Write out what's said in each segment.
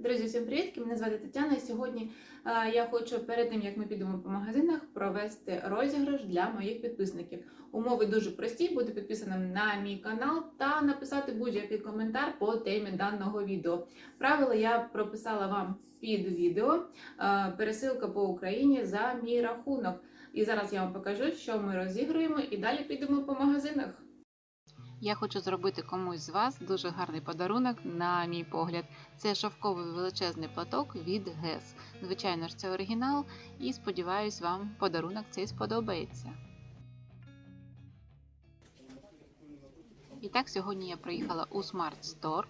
Друзі, всім привіт! Мене звати Тетяна. І сьогодні е, я хочу перед тим, як ми підемо по магазинах, провести розіграш для моїх підписників. Умови дуже прості: бути підписаним на мій канал та написати будь-який коментар по темі даного відео. Правила я прописала вам під відео. Е, пересилка по Україні за мій рахунок. І зараз я вам покажу, що ми розігруємо, і далі підемо по магазинах. Я хочу зробити комусь з вас дуже гарний подарунок, на мій погляд. Це шовковий величезний платок від ГЕС. Звичайно ж, це оригінал, і сподіваюсь, вам подарунок цей сподобається. І так, сьогодні я приїхала у Smart Store.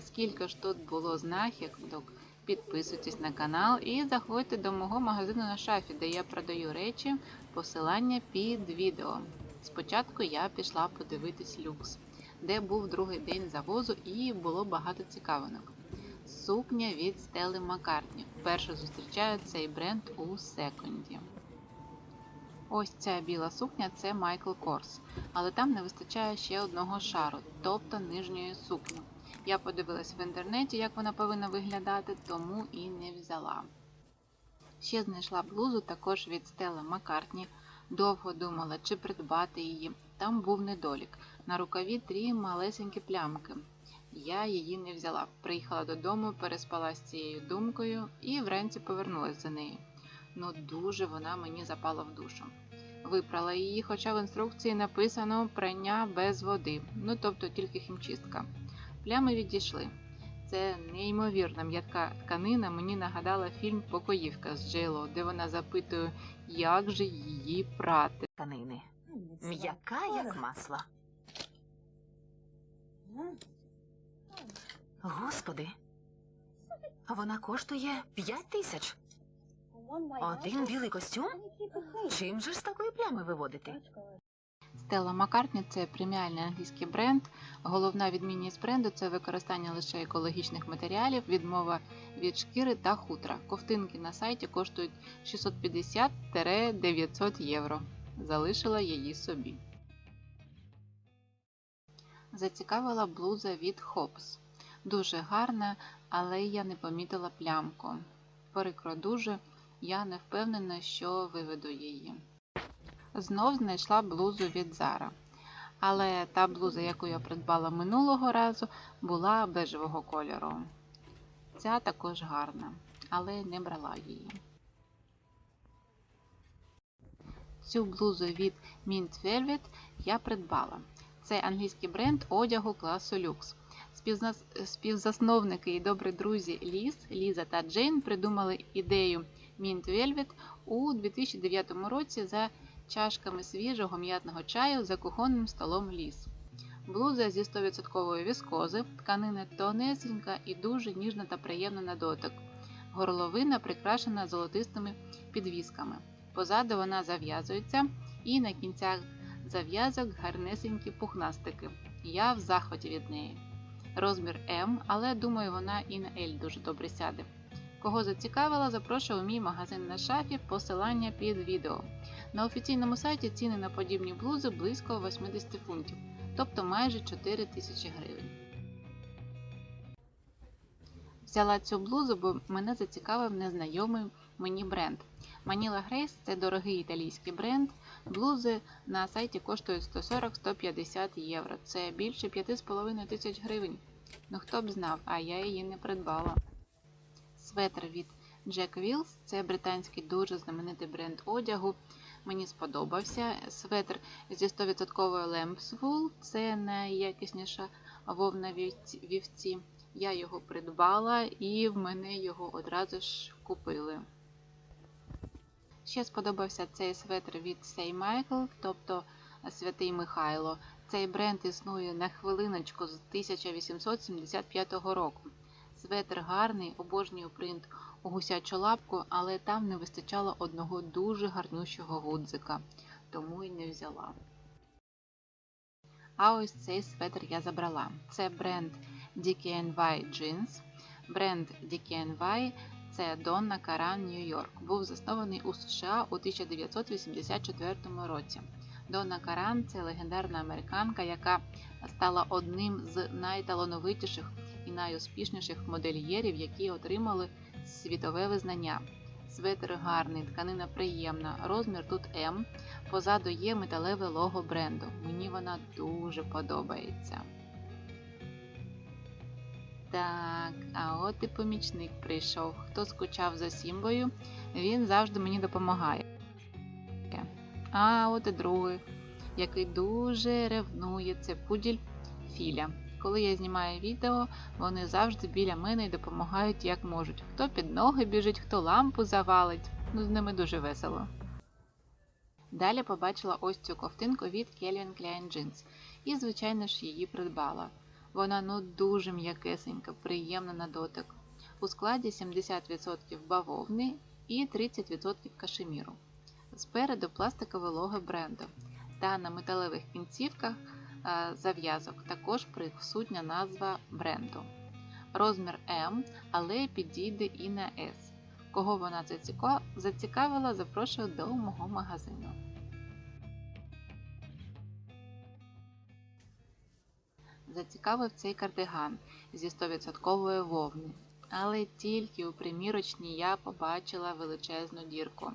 Скільки ж тут було знахідок, підписуйтесь на канал і заходьте до мого магазину на шафі, де я продаю речі, посилання під відео. Спочатку я пішла подивитись люкс, де був другий день завозу і було багато цікавинок. Сукня від Стели Маккартні. Вперше зустрічаю цей бренд у секонді. Ось ця біла сукня це Майкл Корс, але там не вистачає ще одного шару, тобто нижньої сукні. Я подивилась в інтернеті, як вона повинна виглядати, тому і не взяла. Ще знайшла блузу також від Стелла Маккартні. Довго думала, чи придбати її. Там був недолік. На рукаві три малесенькі плямки. Я її не взяла. Приїхала додому, переспала з цією думкою і вранці повернулася за нею. Ну дуже вона мені запала в душу. Випрала її, хоча в інструкції написано прання без води, ну тобто тільки хімчистка. Плями відійшли. Це неймовірна м'ятка тканина мені нагадала фільм Покоївка з Джейло, де вона запитує, як же її прати. тканини. М'яка, як масло. Господи. Вона коштує п'ять тисяч. Один білий костюм? Чим же ж з такої плями виводити? Стелла Маккартні – це преміальний англійський бренд. Головна відмінність бренду це використання лише екологічних матеріалів, відмова від шкіри та хутра. Ковтинки на сайті коштують 650-900 євро. Залишила її собі. Зацікавила блуза від Hobbs. Дуже гарна, але я не помітила плямку. Прикро дуже, я не впевнена, що виведу її. Знов знайшла блузу від Zara. Але та блуза, яку я придбала минулого разу, була бежевого кольору. Ця також гарна, але не брала її. Цю блузу від Mint Velvet я придбала. Це англійський бренд одягу класу люкс. Співзасновники і добрі друзі Ліз, Ліза та Джейн придумали ідею Mint Velvet у 2009 році за чашками свіжого м'ятного чаю за кухонним столом ліс. Блуза зі 100% віскози, тканина тонесенька і дуже ніжна та приємна на дотик. Горловина прикрашена золотистими підвісками. Позаду вона зав'язується, і на кінцях зав'язок гарнесенькі пухнастики. Я в захваті від неї. Розмір М, але думаю, вона і на L дуже добре сяде. Кого зацікавила, запрошую у мій магазин на шафі, посилання під відео. На офіційному сайті ціни на подібні блузи близько 80 фунтів, тобто майже 4 тисячі гривень. Взяла цю блузу, бо мене зацікавив незнайомий мені бренд. Manila Grace – це дорогий італійський бренд. Блузи на сайті коштують 140-150 євро. Це більше 5,5 тисяч гривень. Ну хто б знав, а я її не придбала. Светр від Jack Wills – це британський дуже знаменитий бренд одягу. Мені сподобався. Светр зі 100% Lamb's Wool – це найякісніша вовна вівці-. Я його придбала і в мене його одразу ж купили. Ще сподобався цей светр від Say Michael, тобто Святий Михайло. Цей бренд існує на хвилиночку з 1875 року. Светр гарний, обожнюю принт у гусячу лапку, але там не вистачало одного дуже гарнющого гудзика, тому й не взяла. А ось цей светр я забрала. Це бренд DKNY Jeans. Бренд DKNY це Донна Каран Нью-Йорк. Був заснований у США у 1984 році. Донна Каран це легендарна американка, яка стала одним з найталановитіших і найуспішніших модельєрів, які отримали світове визнання. Светр гарний, тканина приємна, розмір тут М. Позаду є металеве лого бренду. Мені вона дуже подобається. Так, а от і помічник прийшов. Хто скучав за Сімбою, він завжди мені допомагає. А от і другий, який дуже ревнує, це пуділь Філя. Коли я знімаю відео, вони завжди біля мене і допомагають як можуть. Хто під ноги біжить, хто лампу завалить. Ну, з ними дуже весело. Далі побачила ось цю ковтинку від Calvin Klein Jeans і, звичайно ж, її придбала. Вона ну дуже м'якесенька, приємна на дотик. У складі 70% бавовни і 30% кашеміру. Спереду пластикове лого бренду. Та на металевих кінцівках зав'язок також присутня назва бренду. Розмір М, але підійде і на S. Кого вона зацікавила, запрошую до мого магазину. Зацікавив цей кардиган зі 100% вовни. Але тільки у примірочній я побачила величезну дірку.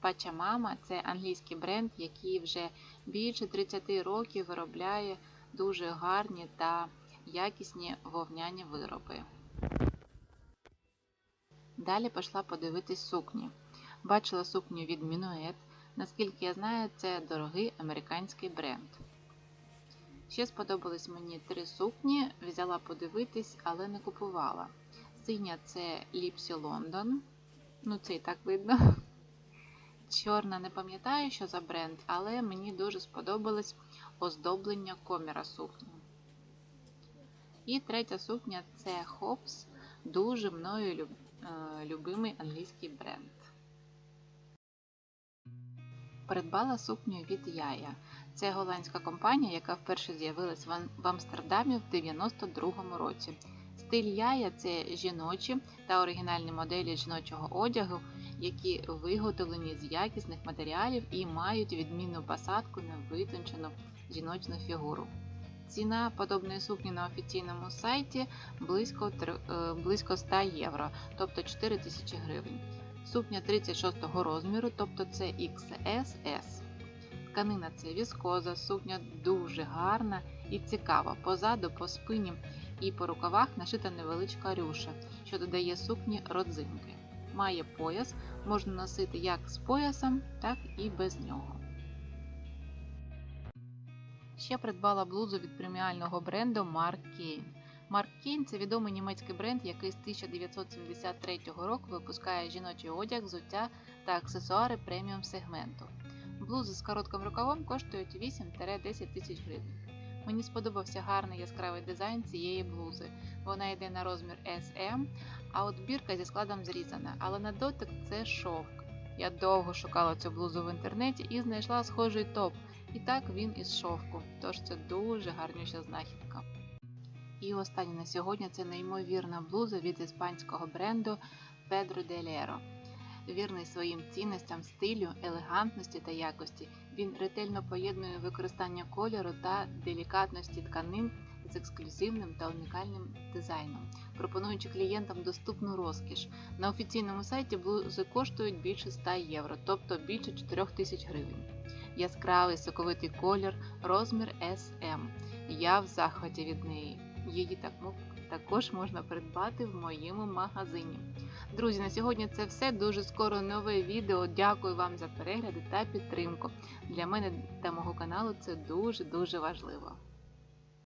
Пачамама це англійський бренд, який вже більше 30 років виробляє дуже гарні та якісні вовняні вироби. Далі пішла подивитись сукні. Бачила сукню від Minuet. Наскільки я знаю, це дорогий американський бренд. Ще сподобались мені три сукні, взяла подивитись, але не купувала. Синя це Ліпсі Лондон. Ну, це і так видно. Чорна не пам'ятаю, що за бренд, але мені дуже сподобалось оздоблення коміра сукні. І третя сукня це Hobbs, дуже мною люб... е, любимий англійський бренд. Придбала сукню від Яя. Це голландська компанія, яка вперше з'явилась в в Амстердамі в 92-му році. Стиль Яя це жіночі та оригінальні моделі жіночого одягу, які виготовлені з якісних матеріалів і мають відмінну посадку на витончену жіночну фігуру. Ціна подобної сукні на офіційному сайті близько, е, близько 100 євро, тобто 4 тисячі гривень. Сукня 36 розміру, тобто це XSS. Тканина це віскоза, сукня дуже гарна і цікава. Позаду, по спині і по рукавах нашита невеличка рюша, що додає сукні родзинки. Має пояс, можна носити як з поясом, так і без нього. Ще придбала блузу від преміального бренду Mark Kane. Mark Kane – це відомий німецький бренд, який з 1973 року випускає жіночий одяг, взуття та аксесуари преміум сегменту. Блузи з коротким рукавом коштують 8-10 тисяч гривень. Мені сподобався гарний яскравий дизайн цієї блузи. Вона йде на розмір SM, а от бірка зі складом зрізана, але на дотик це шовк. Я довго шукала цю блузу в інтернеті і знайшла схожий топ. І так він із шовку, тож це дуже гарнюща знахідка. І останнє на сьогодні це неймовірна блуза від іспанського бренду Pedro de Lero. Вірний своїм цінностям стилю, елегантності та якості, він ретельно поєднує використання кольору та делікатності тканин з ексклюзивним та унікальним дизайном, пропонуючи клієнтам доступну розкіш. На офіційному сайті блузи коштують більше 100 євро, тобто більше 4 тисяч гривень. Яскравий соковитий колір, розмір SM. Я в захваті від неї. Її так також можна придбати в моєму магазині. Друзі, на сьогодні це все. Дуже скоро нове відео. Дякую вам за перегляди та підтримку. Для мене та мого каналу це дуже дуже важливо.